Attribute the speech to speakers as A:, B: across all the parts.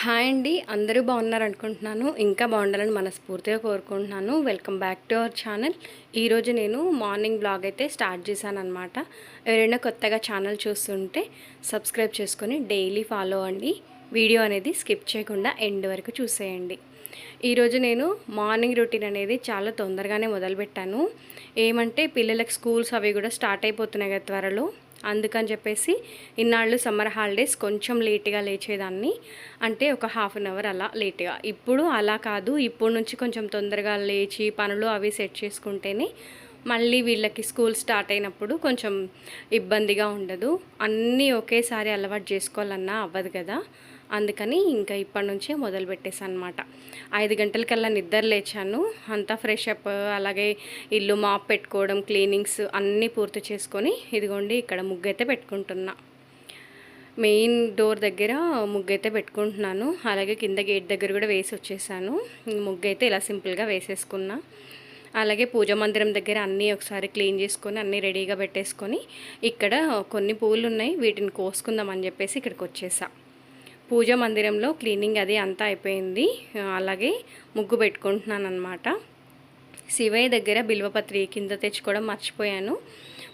A: Hi అండి. అందరూ బాగున్నారు అనుకుంటున్నాను. ఇంకా బాగుండాలని మనస్ఫూర్తిగా కోరుకుంటున్నాను. Welcome back to our channel. ఈరోజు నేను మార్నింగ్ బ్లాగ్ అయితే స్టార్ట్ చేశాను అనమాట ఎవరైనా కొత్తగా ఛానల్ చూస్తుంటే సబ్స్క్రైబ్ చేసుకొని డైలీ ఫాలో అండి వీడియో అనేది స్కిప్ చేయకుండా ఎండ్ వరకు చూసేయండి. ఈరోజు నేను మార్నింగ్ రొటీన్ అనేది చాలా తొందరగానే మొదలుపెట్టాను. ఏమంటే పిల్లలకు స్కూల్స్ అవి కూడా స్టార్ట్ అయిపోతున్నాయి కదా త్వరలో. అందుకని చెప్పేసి ఇన్నాళ్ళు సమ్మర్ హాలిడేస్ కొంచెం లేట్గా లేచేదాన్ని. అంటే ఒక హాఫ్ అన్ అవర్ అలా లేట్గా. ఇప్పుడు అలా కాదు. ఇప్పుడు నుంచి కొంచెం తొందరగా లేచి పనులు అవి సెట్ చేసుకుంటేనే మళ్ళీ వీళ్ళకి స్కూల్ స్టార్ట్ అయినప్పుడు కొంచెం ఇబ్బందిగా ఉండదు. అన్నీ ఒకేసారి అలవాటు చేసుకోవాలన్నా అవ్వదు కదా. అందుకని ఇంకా ఇప్పటి నుంచే మొదలు పెట్టేసాను అనమాట ఐదు గంటలకల్లా నిద్ర లేచాను. అంతా ఫ్రెష్ అప్ అలాగే ఇల్లు మాప్ పెట్టుకోవడం క్లీనింగ్స్ అన్నీ పూర్తి చేసుకొని ఇదిగోండి ఇక్కడ ముగ్గు అయితే పెట్టుకుంటున్నా. మెయిన్ డోర్ దగ్గర ముగ్గు అయితే పెట్టుకుంటున్నాను. అలాగే కింద గేట్ దగ్గర కూడా వేసి వచ్చేసాను. ముగ్గు అయితే ఇలా సింపుల్గా వేసేసుకున్నా. అలాగే పూజ మందిరం దగ్గర అన్నీ ఒకసారి క్లీన్ చేసుకొని అన్నీ రెడీగా పెట్టేసుకొని ఇక్కడ కొన్ని పూలు ఉన్నాయి వీటిని కోసుకుందామని చెప్పేసి ఇక్కడికి వచ్చేసా. పూజ మందిరంలో క్లీనింగ్ అది అంతా అయిపోయింది. అలాగే ముగ్గు పెట్టుకుంటున్నాను అనమాట శివయ్య దగ్గర బిల్వపత్రి కింద తెచ్చుకోవడం మర్చిపోయాను.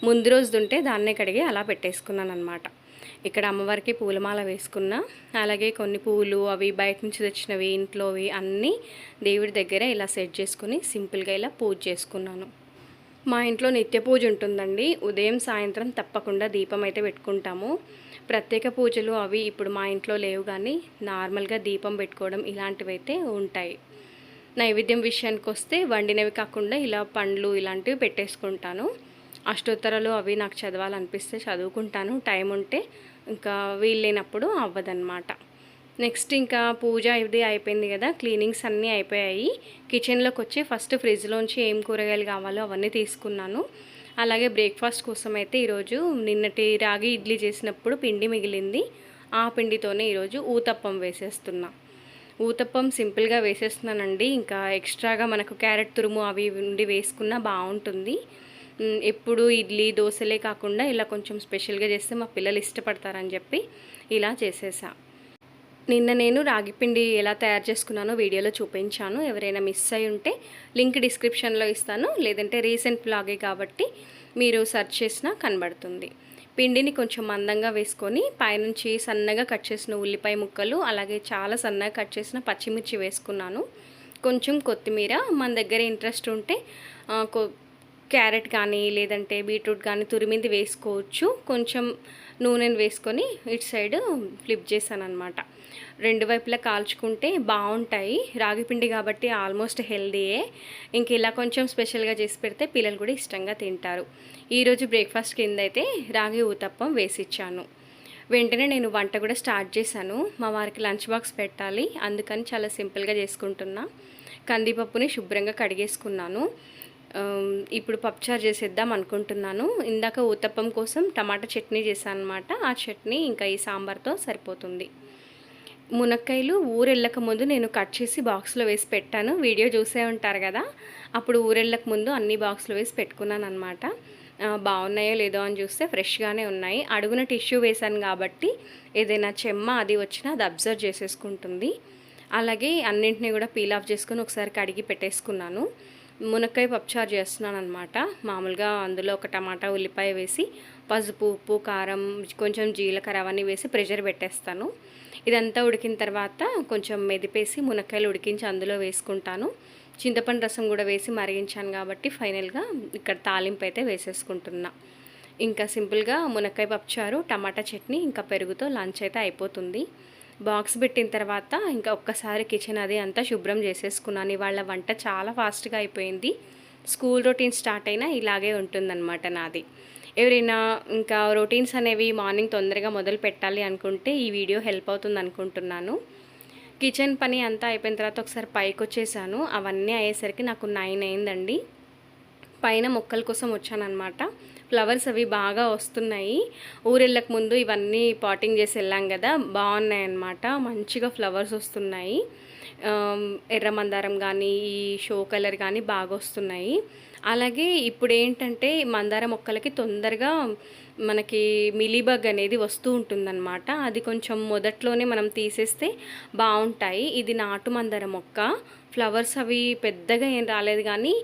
A: ముందు రోజు ఉంటే దాన్నే కడిగి అలా పెట్టేసుకున్నాను అనమాట ఇక్కడ అమ్మవారికి పూలమాల వేసుకున్నా అలాగే కొన్ని పూలు అవి బయట నుంచి తెచ్చినవి ఇంట్లోవి అన్నీ దేవుడి దగ్గర ఇలా సెట్ చేసుకుని సింపుల్గా ఇలా పూజ చేసుకున్నాను. మా ఇంట్లో నిత్య పూజ ఉంటుందండి. ఉదయం సాయంత్రం తప్పకుండా దీపం అయితే పెట్టుకుంటాము. ప్రత్యేక పూజలు అవి ఇప్పుడు మా ఇంట్లో లేవు కానీ నార్మల్గా దీపం పెట్టుకోవడం ఇలాంటివి అయితే ఉంటాయి. నైవేద్యం విషయానికి వస్తే వండినవి కాకుండా ఇలా పండ్లు ఇలాంటివి పెట్టేసుకుంటాను. అష్టోత్తరాలు అవి నాకు చదవాలనిపిస్తే చదువుకుంటాను. టైం ఉంటే ఇంకా వీళ్ళైనప్పుడు అవ్వదన్నమాట. నెక్స్ట్ ఇంకా పూజ ఇది అయిపోయింది కదా క్లీనింగ్స్ అన్నీ అయిపోయాయి. కిచెన్లోకి వచ్చి ఫస్ట్ ఫ్రిడ్జ్లోంచి ఏం కూరగాయలు కావాలో అవన్నీ తీసుకున్నాను. అలాగే బ్రేక్ఫాస్ట్ కోసం అయితే ఈరోజు నిన్నటి రాగి ఇడ్లీ చేసినప్పుడు పిండి మిగిలింది. ఆ పిండితోనే ఈరోజు ఊతప్పం వేసేస్తున్నా. ఊతప్పం సింపుల్గా వేసేస్తున్నానండి. ఇంకా ఎక్స్ట్రాగా మనకు క్యారెట్ తురుము అవి ఉండి వేసుకున్నా బాగుంటుంది. ఎప్పుడు ఇడ్లీ దోశలే కాకుండా ఇలా కొంచెం స్పెషల్గా చేస్తే మా పిల్లలు ఇష్టపడతారని చెప్పి ఇలా చేసేసా. నిన్న నేను రాగిపిండి ఎలా తయారు చేసుకున్నానో వీడియోలో చూపించాను. ఎవరైనా మిస్ అయి ఉంటే లింక్ డిస్క్రిప్షన్లో ఇస్తాను. లేదంటే రీసెంట్ బ్లాగే కాబట్టి మీరు సెర్చ్ చేసినా కనబడుతుంది. పిండిని కొంచెం మందంగా వేసుకొని పైనుంచి సన్నగా కట్ చేసిన ఉల్లిపాయ ముక్కలు అలాగే చాలా సన్నగా కట్ చేసిన పచ్చిమిర్చి వేసుకున్నాను. కొంచెం కొత్తిమీర మన దగ్గర ఇంట్రెస్ట్ ఉంటే కొ- క్యారెట్ కానీ లేదంటే బీట్రూట్ కానీ తురిమింది వేసుకోవచ్చు. కొంచెం నూనెను వేసుకొని ఇటు సైడ్ ఫ్లిప్ చేశాను అనమాట రెండు వైపులా కాల్చుకుంటే బాగుంటాయి. రాగిపిండి కాబట్టి ఆల్మోస్ట్ హెల్దీయే. ఇంక ఇలా కొంచెం స్పెషల్గా చేసి పెడితే పిల్లలు కూడా ఇష్టంగా తింటారు. ఈరోజు బ్రేక్ఫాస్ట్ కింద అయితే రాగి ఊతప్పం వేసిచ్చాను. వెంటనే నేను వంట కూడా స్టార్ట్ చేశాను. మా వారికి లంచ్ బాక్స్ పెట్టాలి. అందుకని చాలా సింపుల్గా చేసుకుంటున్నా. కందిపప్పుని శుభ్రంగా కడిగేసుకున్నాను. ఇప్పుడు పప్పుచారు చేసేద్దాం అనుకుంటున్నాను. ఇందాక ఊతప్పం కోసం టమాటా చట్నీ చేశాను అనమాట ఆ చట్నీ ఇంకా ఈ సాంబార్తో సరిపోతుంది. మునక్కాయలు ఊరెళ్ళక ముందు నేను కట్ చేసి బాక్స్లో వేసి పెట్టాను. వీడియో చూసే ఉంటారు కదా. అప్పుడు ఊరెళ్ళక ముందు అన్ని బాక్స్లో వేసి పెట్టుకున్నాను అనమాట బాగున్నాయో లేదో అని చూస్తే ఫ్రెష్గానే ఉన్నాయి. అడుగున టిష్యూ వేశాను కాబట్టి ఏదైనా చెమ్మ అది వచ్చినా అది అబ్జర్వ్ చేసేసుకుంటుంది. అలాగే అన్నింటినీ కూడా పీల్ ఆఫ్ చేసుకుని ఒకసారి కడిగి పెట్టేసుకున్నాను. మునక్కాయ పప్పుచారు చేస్తున్నాను అనమాట మామూలుగా అందులో ఒక టమాటా ఉల్లిపాయ వేసి పసుపు ఉప్పు కారం కొంచెం జీలకర్ర అవన్నీ వేసి ప్రెషర్ పెట్టేస్తాను. ఇదంతా ఉడికిన తర్వాత కొంచెం మెదిపేసి మునక్కాయలు ఉడికించి అందులో వేసుకుంటాను. చింతపండు రసం కూడా వేసి మరిగించాను కాబట్టి ఫైనల్గా ఇక్కడ తాలింపు అయితే వేసేసుకుంటున్నా. ఇంకా సింపుల్గా మునక్కాయ పప్పుచారు టమాటా చట్నీ ఇంకా పెరుగుతో లంచ్ అయితే అయిపోతుంది. బాక్స్ పెట్టిన తర్వాత ఇంకా ఒక్కసారి కిచెన్ అది అంతా శుభ్రం చేసేసుకున్నాను. ఇవాళ వంట చాలా ఫాస్ట్గా అయిపోయింది. స్కూల్ రొటీన్ స్టార్ట్ అయినా ఇలాగే ఉంటుందన్నమాట నాది. ఎవరైనా ఇంకా రొటీన్స్ అనేవి మార్నింగ్ తొందరగా మొదలు పెట్టాలి అనుకుంటే ఈ వీడియో హెల్ప్ అవుతుంది అనుకుంటున్నాను. కిచెన్ పని అంతా అయిపోయిన తర్వాత ఒకసారి పైకి వచ్చేసాను అవన్నీ అయ్యేసరికి నాకు నైన్ అయిందండి. పైన మొక్కల కోసం వచ్చానమాట ఫ్లవర్స్ అవి బాగా వస్తున్నాయి. ఊరెళ్ళక ముందు ఇవన్నీ పాటింగ్ చేసి వెళ్ళాం కదా బాగున్నాయి అన్నమాట మంచిగా ఫ్లవర్స్ వస్తున్నాయి. ఎర్ర మందారం కానీ ఈ షో కలర్ కానీ బాగా వస్తున్నాయి. అలాగే ఇప్పుడు ఏంటంటే మందార మొక్కలకి తొందరగా మనకి మిలీబగ్ అనేది వస్తూ ఉంటుందన్నమాట. అది కొంచెం మొదట్లోనే మనం తీసేస్తే బాగుంటాయి ఇది నాటు మందార మొక్క. ఫ్లవర్స్ అవి పెద్దగా ఏం రాలేదు కానీ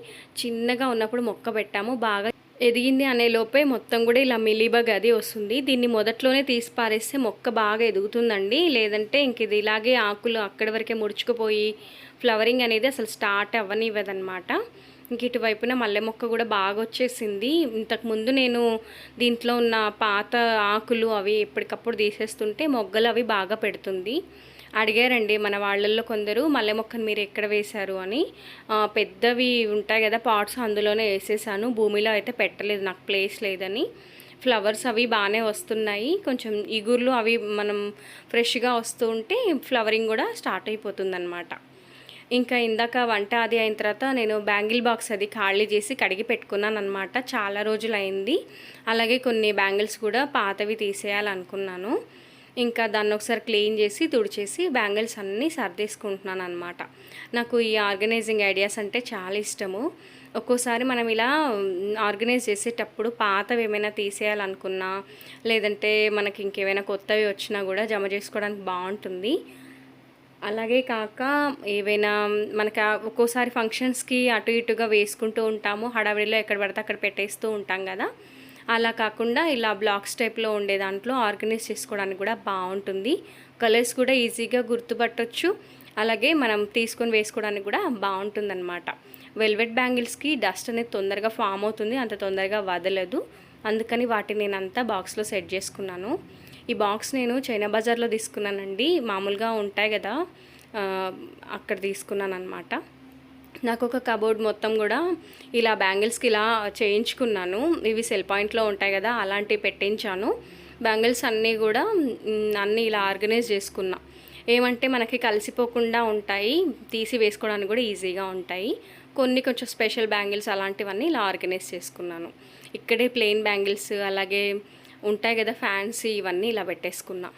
A: చిన్నగా ఉన్నప్పుడు మొక్క పెట్టాము. బాగా ఎదిగింది అనే లోపే మొత్తం కూడా ఇలా మిలీబగ్ అది వస్తుంది. దీన్ని మొదట్లోనే తీసి పారేస్తే మొక్క బాగా ఎదుగుతుందండి. లేదంటే ఇంక ఇది ఇలాగే ఆకులు అక్కడి వరకే ముడుచుకుపోయి ఫ్లవరింగ్ అనేది అసలు స్టార్ట్ అవ్వనివ్వదన్నమాట. ఇంక ఇటువైపున మల్లె మొక్క కూడా బాగా వచ్చేసింది. ఇంతకుముందు నేను దీంట్లో ఉన్న పాత ఆకులు అవి ఎప్పటికప్పుడు తీసేస్తుంటే మొగ్గలు అవి బాగా పెడుతుంది. అడిగారండి మన వాళ్ళల్లో కొందరు మల్లె మొక్కను మీరు ఎక్కడ వేశారు? అని. పెద్దవి ఉంటాయి కదా పాట్స్ అందులోనే వేసేసాను. భూమిలో అయితే పెట్టలేదు నాకు ప్లేస్ లేదని. ఫ్లవర్స్ అవి బాగానే వస్తున్నాయి. కొంచెం ఇగుర్లు అవి మనం ఫ్రెష్గా వస్తూ ఉంటే ఫ్లవరింగ్ కూడా స్టార్ట్ అయిపోతుంది అనమాట ఇంకా ఇందాక వంట అది అయిన తర్వాత నేను బ్యాంగిల్ బాక్స్ అది ఖాళీ చేసి కడిగి పెట్టుకున్నాను అనమాట చాలా రోజులు అయింది అలాగే కొన్ని బ్యాంగిల్స్ కూడా పాతవి తీసేయాలనుకున్నాను. ఇంకా దాన్ని ఒకసారి క్లీన్ చేసి తుడిచేసి బ్యాంగిల్స్ అన్నీ సర్దేసుకుంటున్నాను అనమాట నాకు ఈ ఆర్గనైజింగ్ ఐడియాస్ అంటే చాలా ఇష్టము. ఒక్కోసారి మనం ఇలా ఆర్గనైజ్ చేసేటప్పుడు పాతవి ఏమైనా తీసేయాలనుకున్నా లేదంటే మనకి ఇంకేమైనా కొత్తవి వచ్చినా కూడా జమ చేసుకోవడానికి బాగుంటుంది. అలాగే కాక ఏవైనా మనకి ఒక్కోసారి ఫంక్షన్స్కి అటు ఇటుగా వేసుకుంటూ ఉంటాము. హడావిడిలో ఎక్కడ పడితే అక్కడ పెట్టేస్తూ ఉంటాం కదా. అలా కాకుండా ఇలా బ్లాక్స్ టైప్లో ఉండే దాంట్లో ఆర్గనైజ్ చేసుకోవడానికి కూడా బాగుంటుంది. కలర్స్ కూడా ఈజీగా గుర్తుపట్టవచ్చు అలాగే మనం తీసుకొని వేసుకోవడానికి కూడా బాగుంటుందన్నమాట. వెల్వెట్ బ్యాంగిల్స్కి డస్ట్ అనేది తొందరగా ఫామ్ అవుతుంది. అంత తొందరగా వదలదు. అందుకని వాటిని నేను అంతా బాక్స్లో సెట్ చేసుకున్నాను. ఈ బాక్స్ నేను చైనా బజార్లో తీసుకున్నానండి. మామూలుగా ఉంటాయి కదా. అక్కడ తీసుకున్నాను అనమాట నాకు ఒక కబోర్డ్ మొత్తం కూడా ఇలా బ్యాంగిల్స్కి ఇలా చేయించుకున్నాను. ఇవి సెల్ పాయింట్లో ఉంటాయి కదా అలాంటివి పెట్టించాను. బ్యాంగిల్స్ అన్నీ కూడా అన్నీ ఇలా ఆర్గనైజ్ చేసుకున్నా. ఏమంటే మనకి కలిసిపోకుండా ఉంటాయి తీసి వేసుకోవడానికి కూడా ఈజీగా ఉంటాయి. కొన్ని కొంచెం స్పెషల్ బ్యాంగిల్స్ అలాంటివన్నీ ఇలా ఆర్గనైజ్ చేసుకున్నాను. ఇక్కడే ప్లెయిన్ బ్యాంగిల్స్ అలాగే ఉంటాయి కదా ఫ్యాన్సీ ఇవన్నీ ఇలా పెట్టేసుకున్నా.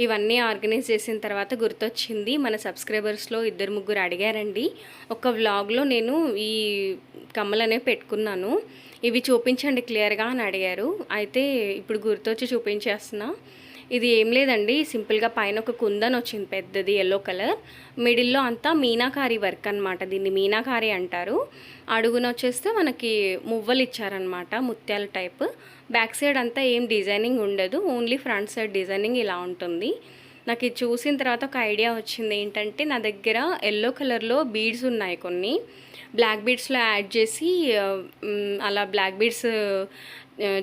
A: ఇవన్నీ ఆర్గనైజ్ చేసిన తర్వాత గుర్తొచ్చింది మన సబ్స్క్రైబర్స్లో ఇద్దరు ముగ్గురు అడిగారండి ఒక వ్లాగ్లో నేను ఈ కమ్మలు పెట్టుకున్నాను ఇవి చూపించండి క్లియర్గా అని అడిగారు. అయితే ఇప్పుడు గుర్తొచ్చి చూపించేస్తున్నా. ఇది ఏం లేదండి. సింపుల్గా పైన ఒక కుందన్ వచ్చింది పెద్దది ఎల్లో కలర్. మిడిల్లో అంతా మీనాకారి వర్క్ అనమాట దీన్ని మీనాకారి అంటారు. అడుగున వచ్చేస్తే మనకి మువ్వలు ఇచ్చారనమాట ముత్యాల టైప్. బ్యాక్ సైడ్ అంతా ఏం డిజైనింగ్ ఉండదు. ఓన్లీ ఫ్రంట్ సైడ్ డిజైనింగ్ ఇలా ఉంటుంది. నాకు ఇది చూసిన తర్వాత ఒక ఐడియా వచ్చింది ఏంటంటే నా దగ్గర ఎల్లో కలర్లో బీడ్స్ ఉన్నాయి కొన్ని. బ్లాక్ బీడ్స్లో యాడ్ చేసి అలా బ్లాక్ బీడ్స్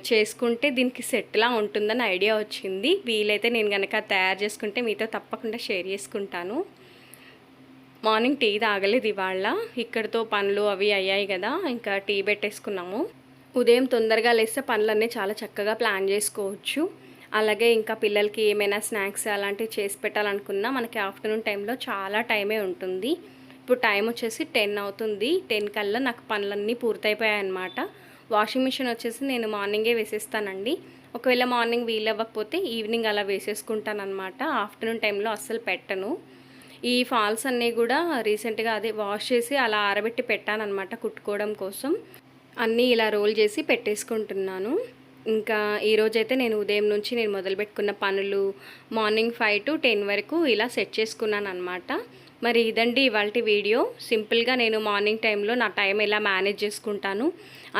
A: చేసుకుంటే దీనికి సెట్లా ఉంటుందని ఐడియా వచ్చింది. వీలైతే నేను కనుక తయారు చేసుకుంటే మీతో తప్పకుండా షేర్ చేసుకుంటాను. మార్నింగ్ టీ తాగలేదు ఇవాళ. ఇక్కడితో పనులు అవి అయ్యాయి కదా ఇంకా టీ పెట్టేసుకున్నాము. ఉదయం తొందరగా లేస్తే పనులన్నీ చాలా చక్కగా ప్లాన్ చేసుకోవచ్చు. అలాగే ఇంకా పిల్లలకి ఏమైనా స్నాక్స్ అలాంటివి చేసి పెట్టాలనుకున్నా మనకి ఆఫ్టర్నూన్ టైంలో చాలా టైమే ఉంటుంది. ఇప్పుడు టైం వచ్చేసి టెన్ అవుతుంది. టెన్ కల్లా నాకు పనులన్నీ పూర్తయిపోయాయి అన్నమాట వాషింగ్ మిషన్ వచ్చేసి నేను మార్నింగే వేసేస్తానండి. ఒకవేళ మార్నింగ్ వీలవ్వకపోతే ఈవినింగ్ అలా వేసేసుకుంటానమాట ఆఫ్టర్నూన్ టైంలో అస్సలు పెట్టను. ఈ ఫాల్స్ అన్నీ కూడా రీసెంట్గా అదే వాష్ చేసి అలా ఆరబెట్టి పెట్టానమాట కుట్టుకోవడం కోసం. అన్నీ ఇలా రోల్ చేసి పెట్టేసుకుంటున్నాను. ఇంకా ఈరోజైతే నేను ఉదయం నుంచి నేను మొదలుపెట్టుకున్న పనులు మార్నింగ్ ఫైవ్ టు టెన్ వరకు ఇలా సెట్ చేసుకున్నాను అనమాట మరి ఇదండి ఇవాళ వీడియో. సింపుల్గా నేను మార్నింగ్ టైంలో నా టైం ఎలా మేనేజ్ చేసుకుంటాను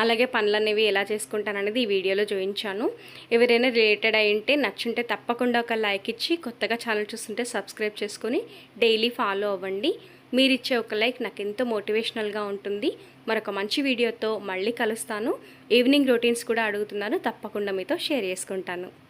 A: అలాగే పనులనేవి ఎలా చేసుకుంటాను అనేది ఈ వీడియోలో చూపించాను. ఎవరైనా రిలేటెడ్ అయి ఉంటే నచ్చుంటే తప్పకుండా ఒక లైక్ ఇచ్చి కొత్తగా ఛానల్ చూస్తుంటే సబ్స్క్రైబ్ చేసుకొని డైలీ ఫాలో అవ్వండి. మీరు ఇచ్చే ఒక లైక్ నాకు ఎంతో మోటివేషనల్గా ఉంటుంది. మరొక మంచి వీడియోతో మళ్ళీ కలుస్తాను. ఈవినింగ్ రొటీన్స్ కూడా అడుగుతున్నాను. తప్పకుండా మీతో షేర్ చేసుకుంటాను.